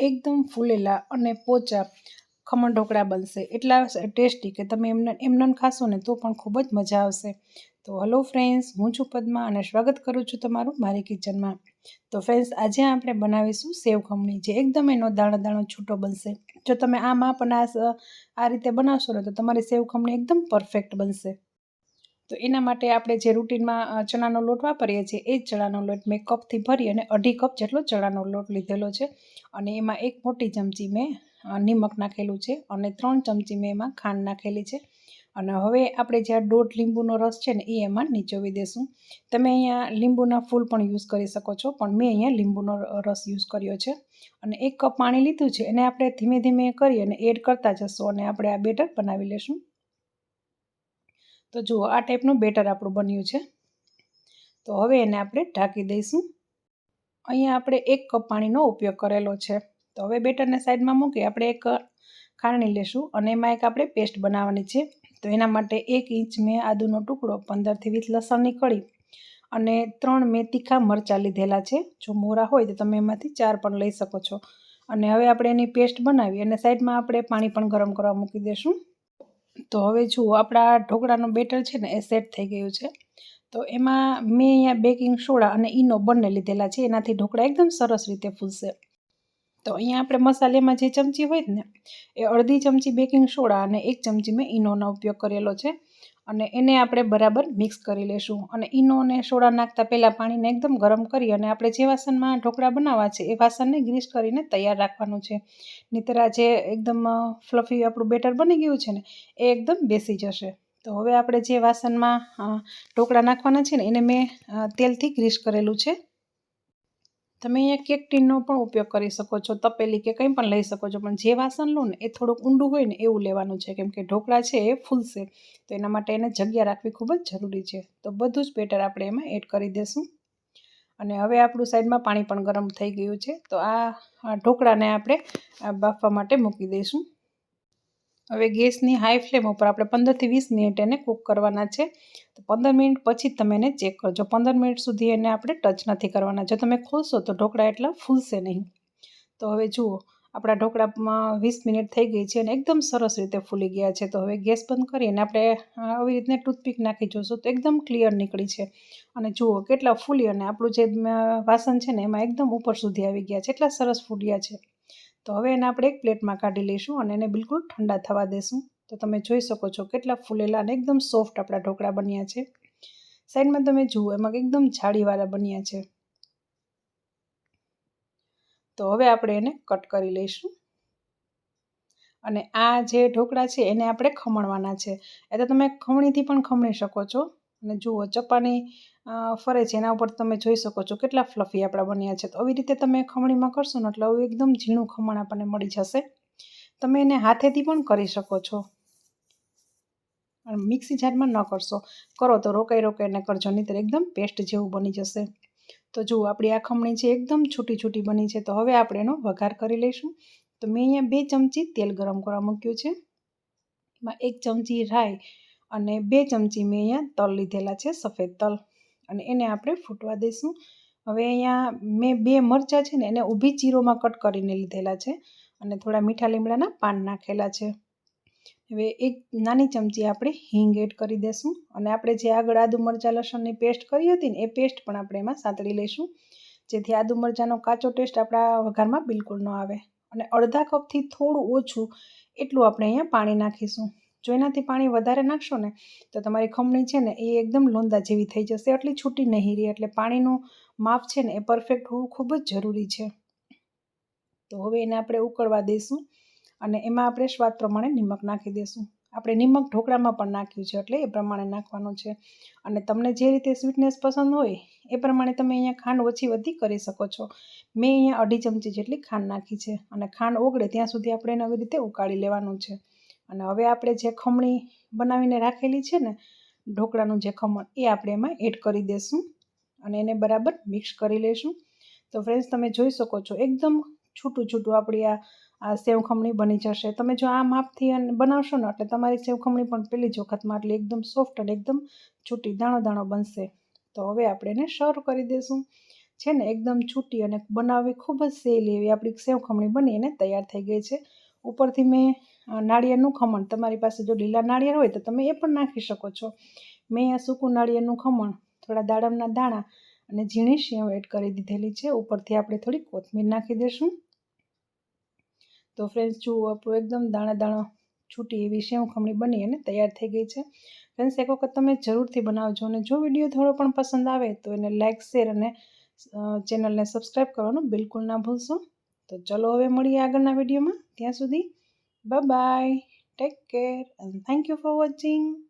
એકદમ ફૂલેલા અને પોચા ખમણ ઢોકળા બનશે. એટલા ટેસ્ટી કે તમે એમને એમને ખાશો ને તો પણ ખૂબ જ મજા આવશે. તો હલો ફ્રેન્ડ્સ, હું છું પદ્મા અને સ્વાગત કરું છું તમારું મારી કિચનમાં. તો ફ્રેન્ડ્સ, આજે આપણે બનાવીશું સેવ ખમણી જે એકદમ એનો દાણો દાણો છૂટો બનશે. જો તમે આ માપ અને આ રીતે બનાવશો ને તો તમારી સેવ ખમણી એકદમ પરફેક્ટ બનશે. તો એના માટે આપણે જે રૂટીનમાં ચણાનો લોટ વાપરીએ છીએ, એ જ ચણાનો લોટ મેં કપથી ભરી અને અઢી કપ જેટલો ચણાનો લોટ લીધેલો છે. અને એમાં એક મોટી ચમચી મેં નિમક નાખેલું છે અને ત્રણ ચમચી મેં એમાં ખાંડ નાખેલી છે. અને હવે આપણે જે આ દોઢ લીંબુનો રસ છે ને, એ એમાં નીચોવી દેશું. તમે અહીંયા લીંબુના ફૂલ પણ યુઝ કરી શકો છો, પણ મેં અહીંયા લીંબુનો રસ યુઝ કર્યો છે. અને એક કપ પાણી લીધું છે, એને આપણે ધીમે ધીમે કરી અને એડ કરતા જશું અને આપણે આ બેટર બનાવી લેશું. તો જુઓ, આ ટાઈપનું બેટર આપણું બન્યું છે. તો હવે એને આપણે ઢાંકી દઈશું. અહીંયા આપણે એક કપ પાણીનો ઉપયોગ કરેલો છે. તો હવે બેટરને સાઈડમાં મૂકી આપણે એક ખાંડણી લેશું અને એમાં એક આપણે પેસ્ટ બનાવવાની છે. તો એના માટે એક ઇંચ મેં આદુનો ટુકડો પંદરથી વીસ લસણની કળી અને ત્રણ મેં તીખા મરચાં લીધેલા છે. જો મોરા હોય તો તમે એમાંથી ચાર પણ લઈ શકો છો. અને હવે આપણે એની પેસ્ટ બનાવી અને સાઈડમાં આપણે પાણી પણ ગરમ કરવા મૂકી દઈશું તો હવે જુઓ, આપણા ઢોકળાનું બેટર છે ને, એ સેટ થઈ ગયું છે. તો એમાં મેં અહીંયા બેકિંગ સોડા અને ઈનો બંને લીધેલા છે. એનાથી ઢોકળા એકદમ સરસ રીતે ફૂલશે. તો અહીંયા આપણે મસાલેમાં જે ચમચી હોય ને, એ અડધી ચમચી બેકિંગ સોડા અને એક ચમચી મેં ઈનોનો ઉપયોગ કરેલો છે. અને એને આપણે બરાબર મિક્સ કરી લેશું. અને ઈનો અને સોડા નાખતા પહેલાં પાણીને એકદમ ગરમ કરી અને આપણે જે વાસણમાં ઢોકળા બનાવવા છે, એ વાસણને ગ્રીસ કરીને તૈયાર રાખવાનું છે. નહીતર આ જે એકદમ ફ્લફી આપણું બેટર બની ગયું છે ને, એ એકદમ બેસી જશે. તો હવે આપણે જે વાસણમાં ઢોકળા નાખવાના છે ને, એને મેં તેલથી ગ્રીસ કરેલું છે. તમે અહીંયા કેક ટીનનો પણ ઉપયોગ કરી શકો છો, તપેલી કે કંઈ પણ લઈ શકો છો, પણ જે વાસણ લો ને એ થોડુંક ઊંડું હોય ને એવું લેવાનું છે, કેમ કે ઢોકળા છે એ ફૂલશે, તો એના માટે એને જગ્યા રાખવી ખૂબ જ જરૂરી છે. તો બધું જ બેટર આપણે એમાં એડ કરી દઈશું અને હવે આપણું સાઈડમાં પાણી પણ ગરમ થઈ ગયું છે, તો આ ઢોકળાને આપણે બાફવા માટે મૂકી દઈશું. હવે ગેસની હાઈ ફ્લેમ ઉપર આપણે પંદરથી વીસ મિનિટ એને કૂક કરવાના છે. તો પંદર મિનિટ પછી તમે એને ચેક કરજો. પંદર મિનિટ સુધી એને આપણે ટચ નથી કરવાના. જો તમે ખોલશો તો ઢોકળા એટલા ફૂલશે નહીં. તો હવે જુઓ, આપણા ઢોકળામાં વીસ મિનિટ થઈ ગઈ છે અને એકદમ સરસ રીતે ફૂલી ગયા છે. તો હવે ગેસ બંધ કરીને આપણે આવી રીતને ટૂથપીક નાખી જોશું તો એકદમ ક્લિયર નીકળી છે. અને જુઓ, કેટલા ફૂલી અને આપણું જે વાસણ છે ને એમાં એકદમ ઉપર સુધી આવી ગયા છે. એટલા સરસ ફૂલ્યા છે. તો હવે એને આપણે એક પ્લેટમાં કાઢી લઈશું અને એને બિલકુલ ઠંડા થવા દેશું. તો તમે જોઈ શકો છો કેટલા ફૂલેલા અને એકદમ સોફ્ટ આપણા ઢોકળા બન્યા છે. સાઈડમાં તમે જુઓ, એમાં એકદમ જાળીવાળા બન્યા છે. તો હવે આપણે એને કટ કરી લઈશું. અને આ જે ઢોકળા છે એને આપણે ખમણવાના છે. એ તો તમે ખમણીથી પણ ખમણી શકો છો. અને જુઓ ચપ્પાની ફરે છે. એના ઉપર તમે જોઈ શકો છો કેટલા ફ્લફી આપણા બન્યા છે. તો આવી રીતે તમે ખમણીમાં કરશો ને એટલે આવું એકદમ ઝીણું ખમણ આપણને મળી જશે. તમે એને હાથેથી પણ કરી શકો છો. મિક્સી જારમાં ન કરશો. કરો તો રોકાઈ રોકાઈને કરજો, નહીંતર એકદમ પેસ્ટ જેવું બની જશે. તો જુઓ, આપણી આ ખમણી છે એકદમ છૂટી છૂટી બની છે. તો હવે આપણે એનો વઘાર કરી લઈશું. તો મેં અહીંયા બે ચમચી તેલ ગરમ કરવા મૂક્યું છે. એમાં એક ચમચી રાઈ અને બે ચમચી મેં અહીંયા તલ લીધેલા છે, સફેદ તલ. અને એને આપણે ફૂટવા દઈશું. હવે અહીંયા મેં બે મરચાં છે ને, એને ઊભી ચીરોમાં કટ કરીને લીધેલા છે અને થોડા મીઠા લીમડાના પાન નાખેલા છે. હવે એક નાની ચમચી આપણે હિંગ એડ કરી દઈશું અને આપણે જે આગળ આદુ મરચાં લસણની પેસ્ટ કરી હતી ને, એ પેસ્ટ પણ આપણે એમાં સાંતળી લઈશું. જેથી આદુ મરચાંનો કાચો ટેસ્ટ આપણા વઘારમાં બિલકુલ ન આવે. અને અડધા કપથી થોડું ઓછું એટલું આપણે અહીંયા પાણી નાખીશું. જો એનાથી પાણી વધારે નાખશો ને, તો તમારી ખમણી છે ને એ એકદમ લોંદા જેવી થઈ જશે. એટલી છૂટી નહીં રહી, એટલે પાણીનું માપ છે ને એ પરફેક્ટ હોવું ખૂબ જ જરૂરી છે. તો હવે એને આપણે ઉકળવા દઈશું અને એમાં આપણે સ્વાદ પ્રમાણે નિમક નાખી દઈશું આપણે નિમક ઢોકળામાં પણ નાખ્યું છે, એટલે એ પ્રમાણે નાખવાનું છે. અને તમને જે રીતે સ્વીટનેસ પસંદ હોય, એ પ્રમાણે તમે અહીંયા ખાંડ ઓછી વધી કરી શકો છો. મેં અહીંયા અઢી ચમચી જેટલી ખાંડ નાખી છે અને ખાંડ ઓગળે ત્યાં સુધી આપણે એને આવી રીતે ઉકાળી લેવાનું છે. અને હવે આપણે જે ખમણી બનાવીને રાખેલી છે ને, ઢોકળાનું જે ખમણ, એ આપણે એમાં એડ કરી દઈશું અને એને બરાબર મિક્સ કરી લઈશું તો ફ્રેન્ડ્સ તમે જોઈ શકો છો, એકદમ છૂટું છૂટું આપણી આ આ સેવ ખમણી બની જશે. તમે જો આ માપથી અને બનાવશો ને, એટલે તમારી સેવ ખમણી પણ પહેલી જ વખતમાં એટલે એકદમ સોફ્ટ અને એકદમ છૂટી, દાણો દાણો બનશે. તો હવે આપણે એને સર્વ કરી દઈશું છે ને, એકદમ છૂટી અને બનાવવી ખૂબ જ સહેલી એવી આપણી સેવ ખમણી બની અને તૈયાર થઈ ગઈ છે. ઉપરથી મેં નાળિયેરનું ખમણ. તમારી પાસે જો લીલા નાળિયેર હોય તો તમે એ પણ નાખી શકો છો. મેં આ સૂકું નાળિયેરનું ખમણ, થોડા દાડમના દાણા અને ઝીણી શિયાઓ એડ કરી દીધેલી છે. ઉપરથી આપણે થોડી કોથમીર નાખી દઈશું તો ફ્રેન્ડ્સ જુઓ, આપણું એકદમ દાણા દાણા છૂટી એવી સેવ ખમણી બની અને તૈયાર થઈ ગઈ છે. ફ્રેન્ડ્સ એક વખત તમે જરૂરથી બનાવજો અને જો વીડિયો થોડો પણ પસંદ આવે તો એને લાઇક શેર અને ચેનલને સબસ્ક્રાઈબ કરવાનું બિલકુલ ના ભૂલશો. તો ચલો હવે મળીએ આગળના વિડીયોમાં. ત્યાં સુધી Bye bye. Take care and thank you for watching.